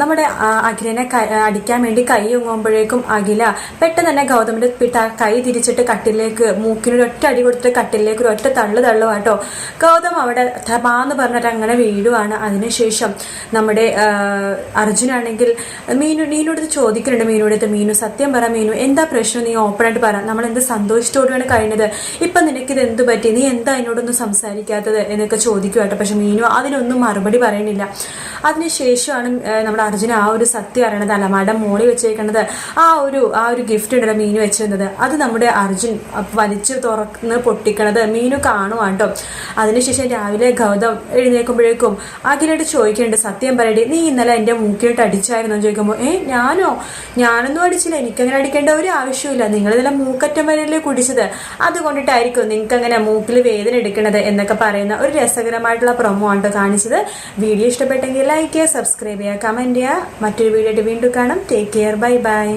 നമ്മുടെ അഖിലനെ അടിക്കാൻ വേണ്ടി കൈ ഒങ്ങുമ്പോഴേക്കും അഖില പെട്ടെന്ന് തന്നെ ഗൗതമിന്റെ പിട്ട കൈ തിരിച്ചിട്ട് കട്ടിലേക്ക് മൂക്കിനൊരു ഒറ്റ അടി കൊടുത്തിട്ട് കട്ടിലേക്ക് ഒരു ഒറ്റ തള്ളു തള്ളുവാട്ടോ ഗൗതം അവിടെ തപാന്ന് പറഞ്ഞിട്ട് അങ്ങനെ വീഴുവാണ്. അതിനുശേഷം നമ്മുടെ അർജുനാണെങ്കിൽ മീനു നീനോട് ചോദിക്കുന്നുണ്ട് മീനോട് മീനു സത്യം പറ മീനു എന്താ പ്രശ്നം? നീ ഓപ്പണായിട്ട് പറ. നമ്മൾ എന്ത് സന്തോഷത്തോടെയാണ് കഴിഞ്ഞത് ഇപ്പം നിനക്കിത് എന്ത് പറ്റി? നീ എന്താ എന്നോടൊന്നും സംസാരിക്കാത്തത്? എന്നൊക്കെ ചോദിക്കുവാട്ടോ പക്ഷെ മീനു അതിനൊന്നും മറുപടി പറയണില്ല അതിനുശേഷമാണ് ആ, നമ്മുടെ അർജുന ആ ഒരു സത്യം അറിയണത് അലമാടെ മോളി വെച്ചേക്കണത് ആ ഒരു ആ ഒരു ഗിഫ്റ്റ് ഉണ്ട് മീനു വെച്ചിരുന്നത്. അത് നമ്മുടെ അർജുൻ വലിച്ചു തുറന്ന് പൊട്ടിക്കണത് മീനു കാണുവാട്ടോ അതിനുശേഷം രാവിലെ ഗൗതം എഴുന്നേൽക്കുമ്പോഴേക്കും അഖിലായിട്ട് ചോദിക്കേണ്ടത് സത്യം പറയടി നീ ഇന്നലെ എന്റെ മൂക്കിലോട്ട് അടിച്ചായിരുന്നു? ചോദിക്കുമ്പോൾ ഏ ഞാനോ? ഞാനൊന്നും അടിച്ചില്ല. എനിക്കങ്ങനെ അടിക്കേണ്ട ഒരു ആവശ്യമില്ല നിങ്ങൾ ഇന്നലെ മൂക്കറ്റം വരെയല്ലേ കുടിച്ചത്? അതുകൊണ്ടിട്ടായിരിക്കും നിങ്ങൾക്ക് അങ്ങനെ മൂക്കിൽ വേദന എടുക്കണത് എന്നൊക്കെ പറയുന്ന ഒരു രസകരമായിട്ടുള്ള പ്രൊമോ ആണ് കാണിച്ചത്. വീഡിയോ ഇഷ്ടപ്പെട്ടെങ്കിൽ ലൈക്ക് ചെയ്യുക സബ്സ്ക്രൈബ് ചെയ്യുക കമന്റ് ചെയ്യുക മറ്റൊരു വീഡിയോയിട്ട് വീണ്ടും കാണാം. Take care bye bye